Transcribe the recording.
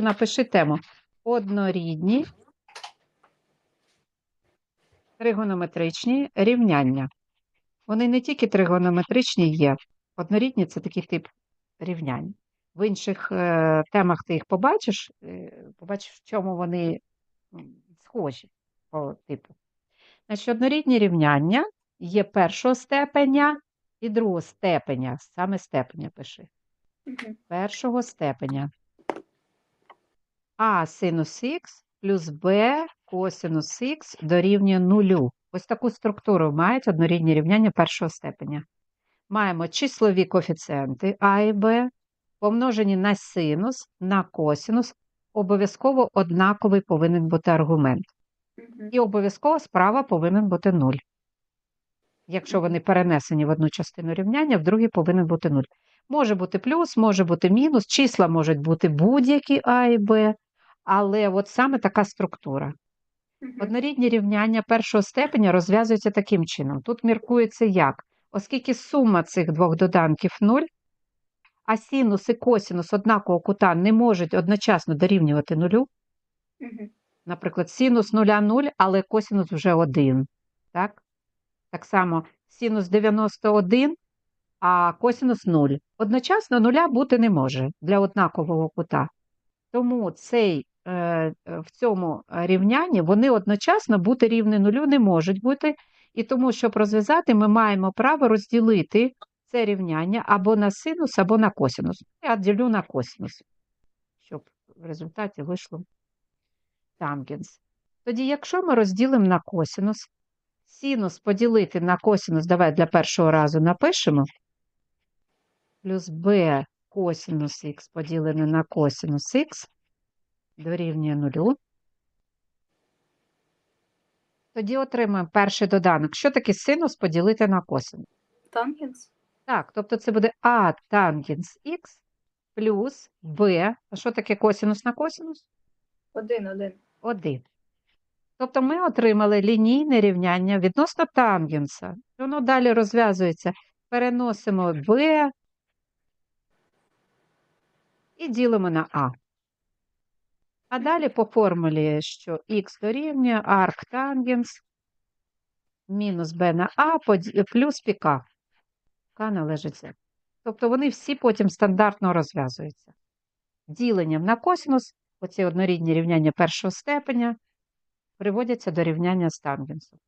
Напиши тему. Однорідні тригонометричні рівняння. Вони не тільки тригонометричні є. Однорідні це такий тип рівнянь. В інших е, темах ти їх побачиш, е, побачиш, в чому вони схожі по типу. Значить, однорідні рівняння є першого степеня і другого степеня. Саме степеня пиши. Першого степеня. А синус х плюс b косинус х дорівнює нулю. Ось таку структуру мають однорідні рівняння першого степеня. Маємо числові коефіцієнти а і b, помножені на синус, на косинус. Обов'язково однаковий повинен бути аргумент. І обов'язково справа повинен бути 0. Якщо вони перенесені в одну частину рівняння, в другій повинен бути 0. Може бути плюс, може бути мінус, числа можуть бути будь-які А і Б, але от саме така структура. Однорідні рівняння першого степеня розв'язуються таким чином. Тут міркується як? Оскільки сума цих двох доданків 0, а синус і косинус однакового кута не можуть одночасно дорівнювати нулю, Наприклад, синус 0 0, але косинус вже 1. Так? Так само синус 91, а косинус 0. Одночасно нуля бути не може для однакового кута. Тому цей, в цьому рівнянні вони одночасно бути рівні нулю не можуть бути. І тому, щоб розв'язати, ми маємо право розділити це рівняння або на синус, або на косинус. Я ділю на косинус, щоб в результаті вийшло тангенс. Тоді, якщо ми розділимо на косинус, синус поділити на косинус, давай для першого разу напишемо, плюс b косинус х поділене на косинус х дорівнює нулю. Тоді отримаємо перший доданок. Що таке синус поділити на косинус? Тангенс? Так, тобто це буде а тангенс х плюс b. А що таке косинус на косинус? Один, один. 1. Тобто ми отримали лінійне рівняння відносно тангенса. Воно далі розв'язується. Переносимо b і ділимо на а. А далі по формулі, що х дорівнює арктангенс мінус b на а плюс піка. К належить. Тобто вони всі потім стандартно розв'язуються. Діленням на косинус оці однорідні рівняння першого степеня приводяться до рівняння з тангенсом.